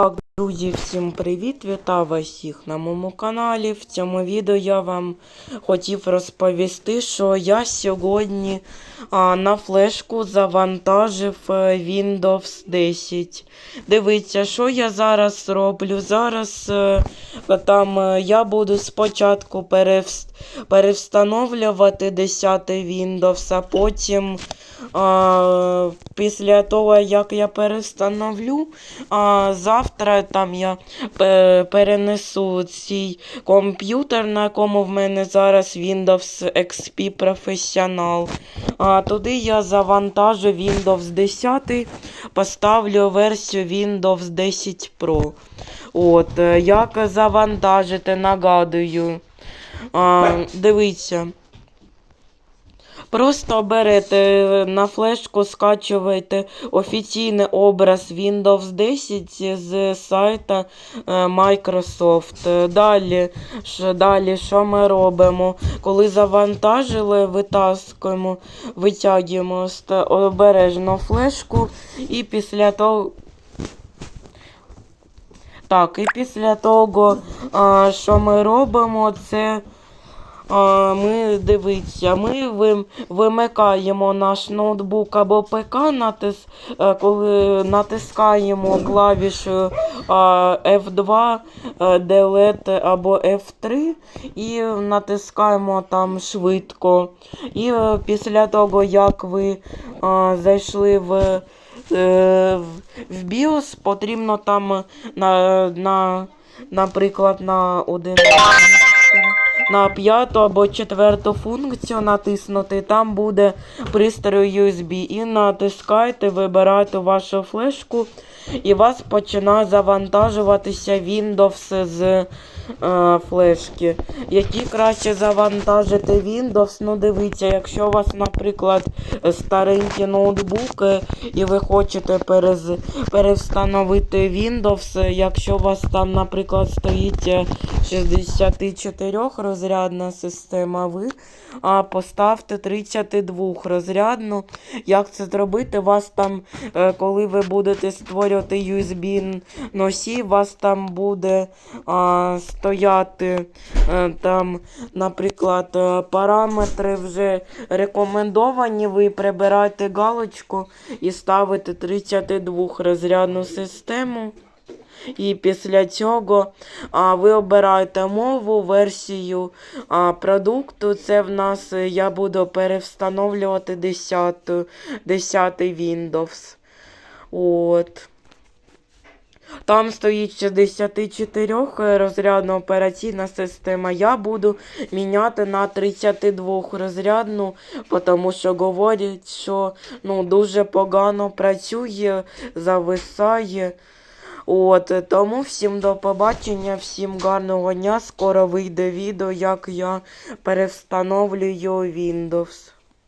Так, друзі, всім привіт! Вітаю вас всіх на моєму каналі. В цьому відео я вам хотів розповісти, що я сьогодні а, на флешку завантажив е, Windows 10. Дивіться, що я зараз роблю. Зараз е, там е, я буду спочатку перевс- перевстановлювати 10 Windows, а потім. А, після того, як я перестановлю, а завтра там я е, перенесу цей комп'ютер, на якому в мене зараз Windows XP Professional. А туди я завантажу Windows 10, поставлю версію Windows 10 Pro. От, е, як завантажити, нагадую. А, дивіться. Просто берете е, на флешку, скачуєте офіційний образ Windows 10 з сайта е, Microsoft. Е, Далі, далі, що ми робимо? Коли завантажили, витаскуємо, витягуємо обережно флешку і після того. Так, і після того, що ми робимо, це ми дивіться, ми вимикаємо наш ноутбук або ПК, натис, е, коли натискаємо клавішу F2, е, Delete або F3 і натискаємо там швидко. І е, після того, як ви зайшли в в- в BIOS потрібно там на, на наприклад, на один на п'яту або четверту функцію натиснути, там буде пристрій USB. І натискайте, вибирайте вашу флешку, і у вас починає завантажуватися Windows з е, флешки. Які краще завантажити Windows? Ну, дивіться, якщо у вас, наприклад, старенькі ноутбуки, і ви хочете перез... перевстановити Windows, якщо у вас там, наприклад, стоїть е, 64 розрядна система, ви а, поставте 32 розрядну. Як це зробити? Вас там, е, коли ви будете створювати USB носій, вас там буде а, стояти е, там, наприклад, е, параметри вже рекомендовані. Ви прибираєте галочку і ставите 32 розрядну систему. І після цього а, ви обираєте мову, версію а, продукту. Це в нас е, я буду перевстановлювати 10, 10 Windows. От. Там стоїть 64 розрядна операційна система. Я буду міняти на 32 розрядну, тому що говорять, що ну, дуже погано працює, зависає. От, тому всім до побачення, всім гарного дня. Скоро вийде відео, як я перевстановлюю Windows.